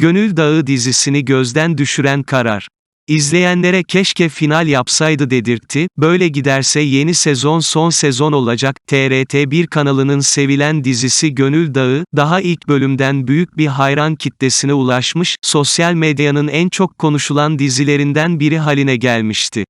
Gönül Dağı dizisini gözden düşüren karar. İzleyenlere keşke final yapsaydı dedirtti, böyle giderse yeni sezon son sezon olacak. TRT1 kanalının sevilen dizisi Gönül Dağı, daha ilk bölümden büyük bir hayran kitlesine ulaşmış, sosyal medyanın en çok konuşulan dizilerinden biri haline gelmişti.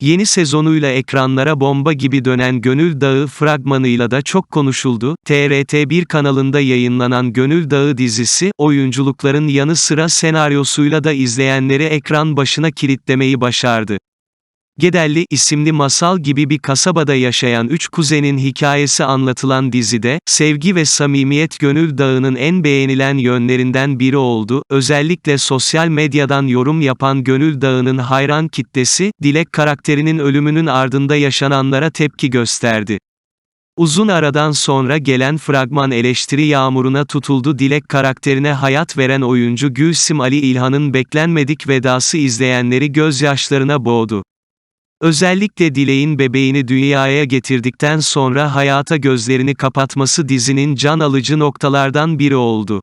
Yeni sezonuyla ekranlara bomba gibi dönen Gönül Dağı fragmanıyla da çok konuşuldu. TRT1 kanalında yayınlanan Gönül Dağı dizisi, oyunculukların yanı sıra senaryosuyla da izleyenleri ekran başına kilitlemeyi başardı. Gedelli isimli masal gibi bir kasabada yaşayan üç kuzenin hikayesi anlatılan dizide, sevgi ve samimiyet Gönül Dağı'nın en beğenilen yönlerinden biri oldu. Özellikle sosyal medyadan yorum yapan Gönül Dağı'nın hayran kitlesi, Dilek karakterinin ölümünün ardında yaşananlara tepki gösterdi. Uzun aradan sonra gelen fragman eleştiri yağmuruna tutuldu Dilek karakterine hayat veren oyuncu Gülsim Ali İlhan'ın beklenmedik vedası izleyenleri gözyaşlarına boğdu. Özellikle Dilek'in bebeğini dünyaya getirdikten sonra hayata gözlerini kapatması dizinin can alıcı noktalardan biri oldu.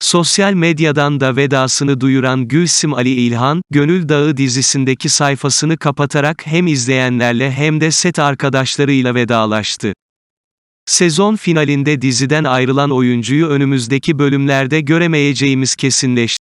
Sosyal medyadan da vedasını duyuran Gülsim Ali İlhan, Gönül Dağı dizisindeki sayfasını kapatarak hem izleyenlerle hem de set arkadaşlarıyla vedalaştı. Sezon finalinde diziden ayrılan oyuncuyu önümüzdeki bölümlerde göremeyeceğimiz kesinleşti.